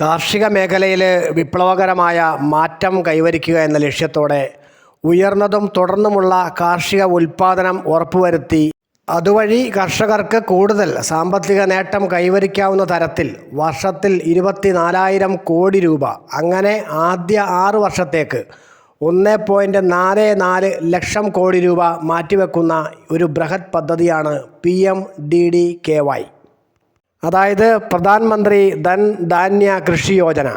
കാർഷിക മേഖലയിൽ വിപ്ലവകരമായ മാറ്റം കൈവരിക്കുക എന്ന ലക്ഷ്യത്തോടെ ഉയർന്നതും തുടർന്നുമുള്ള കാർഷിക ഉൽപ്പാദനം ഉറപ്പുവരുത്തി. അതുവഴി കർഷകർക്ക് കൂടുതൽ സാമ്പത്തിക നേട്ടം കൈവരിക്കാവുന്ന തരത്തിൽ വർഷത്തിൽ ഇരുപത്തിനാലായിരം കോടി രൂപ അങ്ങനെ ആദ്യ ആറ് വർഷത്തേക്ക് ഒന്ന് പോയിന്റ് നാല് നാല് ലക്ഷം കോടി രൂപ മാറ്റിവെക്കുന്ന ഒരു ബൃഹത് പദ്ധതിയാണ് P M D D K Y. അതായത് പ്രധാനമന്ത്രി ധൻ ധാന്യ കൃഷി യോജന.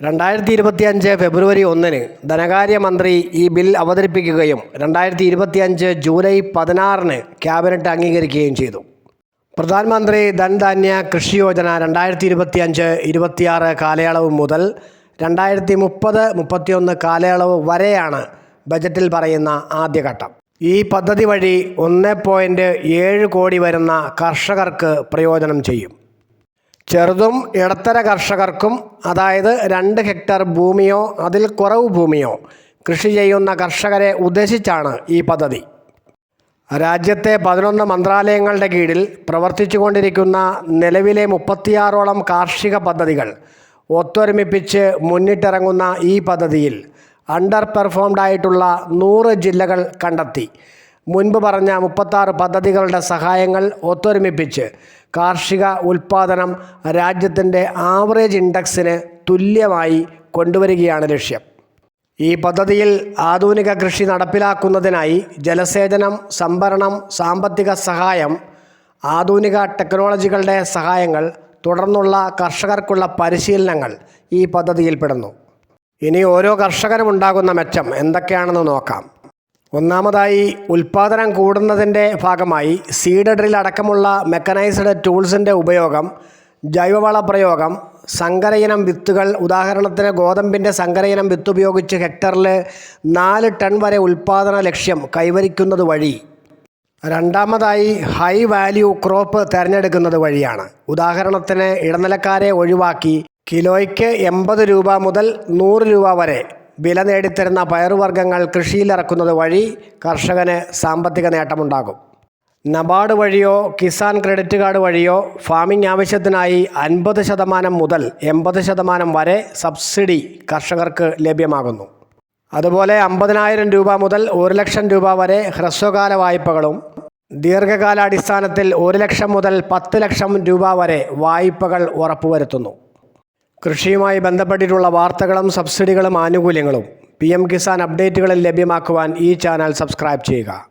രണ്ടായിരത്തി ഇരുപത്തിയഞ്ച് ഫെബ്രുവരി ഒന്നിന് ധനകാര്യമന്ത്രി ഈ ബിൽ അവതരിപ്പിക്കുകയും രണ്ടായിരത്തി ഇരുപത്തിയഞ്ച് ജൂലൈ പതിനാറിന് ക്യാബിനറ്റ് അംഗീകരിക്കുകയും ചെയ്തു. പ്രധാനമന്ത്രി ധൻ ധാന്യ കൃഷി യോജന രണ്ടായിരത്തി ഇരുപത്തിയഞ്ച് ഇരുപത്തിയാറ് കാലയളവ് മുതൽ രണ്ടായിരത്തി മുപ്പത് മുപ്പത്തിയൊന്ന് കാലയളവ് വരെയാണ് ബജറ്റിൽ പറയുന്ന ആദ്യഘട്ടം. ഈ പദ്ധതി വഴി ഒന്ന് പോയിന്റ് ഏഴ് കോടി വരുന്ന കർഷകർക്ക് പ്രയോജനം ചെയ്യും. ചെറുതും ഇടത്തര കർഷകർക്കും അതായത് രണ്ട് ഹെക്ടർ ഭൂമിയോ അതിൽ കുറവ് ഭൂമിയോ കൃഷി ചെയ്യുന്ന കർഷകരെ ഉദ്ദേശിച്ചാണ് ഈ പദ്ധതി. രാജ്യത്തെ പതിനൊന്ന് മന്ത്രാലയങ്ങളുടെ കീഴിൽ പ്രവർത്തിച്ചുകൊണ്ടിരിക്കുന്ന നിലവിലെ മുപ്പത്തിയാറോളം കാർഷിക പദ്ധതികൾ ഒത്തൊരുമിപ്പിച്ച് മുന്നിട്ടിറങ്ങുന്ന ഈ പദ്ധതിയിൽ അണ്ടർ പെർഫോംഡ് ആയിട്ടുള്ള നൂറ് ജില്ലകൾ കണ്ടെത്തി. മുൻപ് പറഞ്ഞ മുപ്പത്താറ് പദ്ധതികളുടെ സഹായങ്ങൾ ഒത്തൊരുമിപ്പിച്ച് കാർഷിക ഉൽപ്പാദനം രാജ്യത്തിന്റെ ആവറേജ് ഇൻഡെക്സിന് തുല്യമായി കൊണ്ടുവരികയാണ് ലക്ഷ്യം. ഈ പദ്ധതിയിൽ ആധുനിക കൃഷി നടപ്പിലാക്കുന്നതിനായി ജലസേചനം സംഭരണം സാമ്പത്തിക സഹായം ആധുനിക ടെക്നോളജികളുടെ സഹായങ്ങൾ തുടർന്നുള്ള കർഷകർക്കുള്ള പരിശീലനങ്ങൾ ഈ പദ്ധതിയിൽപ്പെടുന്നു ഇനി ഓരോ കർഷകനും ഉണ്ടാകുന്ന മെച്ചം എന്തൊക്കെയാണെന്ന് നോക്കാം. ഒന്നാമതായി ഉൽപാദനം കൂടുന്നതിന്റെ ഭാഗമായി സീഡ് ഡ്രിൽ അടക്കമുള്ള മെക്കനൈസ്ഡ് ടൂൾസിന്റെ ഉപയോഗം ജൈവവള പ്രയോഗം സങ്കരയിനം വിത്തുകൾ ഉദാഹരണത്തിന് ഗോതമ്പിന്റെ സങ്കരയിനം വിത്ത് ഉപയോഗിച്ച് ഹെക്ടറിൽ നാല് ടൺ വരെ ഉൽപാദന ലക്ഷ്യം കൈവരിക്കുന്നത് വഴി. രണ്ടാമതായി ഹൈ വാല്യൂ ക്രോപ്പ് തിരഞ്ഞെടുക്കുന്നത് വഴിയാണ്. ഉദാഹരണത്തിന് ഇടനിലക്കാരെ ഒഴിവാക്കി കിലോയ്ക്ക് എൺപത് രൂപ മുതൽ നൂറ് രൂപ വരെ വില നേടിത്തരുന്ന പയറുവർഗങ്ങൾ കൃഷിയിലിറക്കുന്നത് വഴി കർഷകന് സാമ്പത്തിക നേട്ടമുണ്ടാകും. നബാർഡ് വഴിയോ കിസാൻ ക്രെഡിറ്റ് കാർഡ് വഴിയോ ഫാമിംഗ് ആവശ്യത്തിനായി അൻപത് ശതമാനം മുതൽ എൺപത് ശതമാനം വരെ സബ്സിഡി കർഷകർക്ക് ലഭ്യമാകുന്നു. അതുപോലെ അമ്പതിനായിരം രൂപ മുതൽ ഒരു ലക്ഷം രൂപ വരെ ഹ്രസ്വകാല വായ്പകളും ദീർഘകാലാടിസ്ഥാനത്തിൽ ഒരു ലക്ഷം മുതൽ പത്ത് ലക്ഷം രൂപ വരെ വായ്പകൾ ഉറപ്പുവരുത്തുന്നു. കൃഷിയുമായി ബന്ധപ്പെട്ടിട്ടുള്ള വാർത്തകളും സബ്സിഡികളും ആനുകൂല്യങ്ങളും പി എം കിസാൻ അപ്ഡേറ്റുകളിൽ ലഭ്യമാക്കുവാൻ ഈ ചാനൽ സബ്സ്ക്രൈബ് ചെയ്യുക.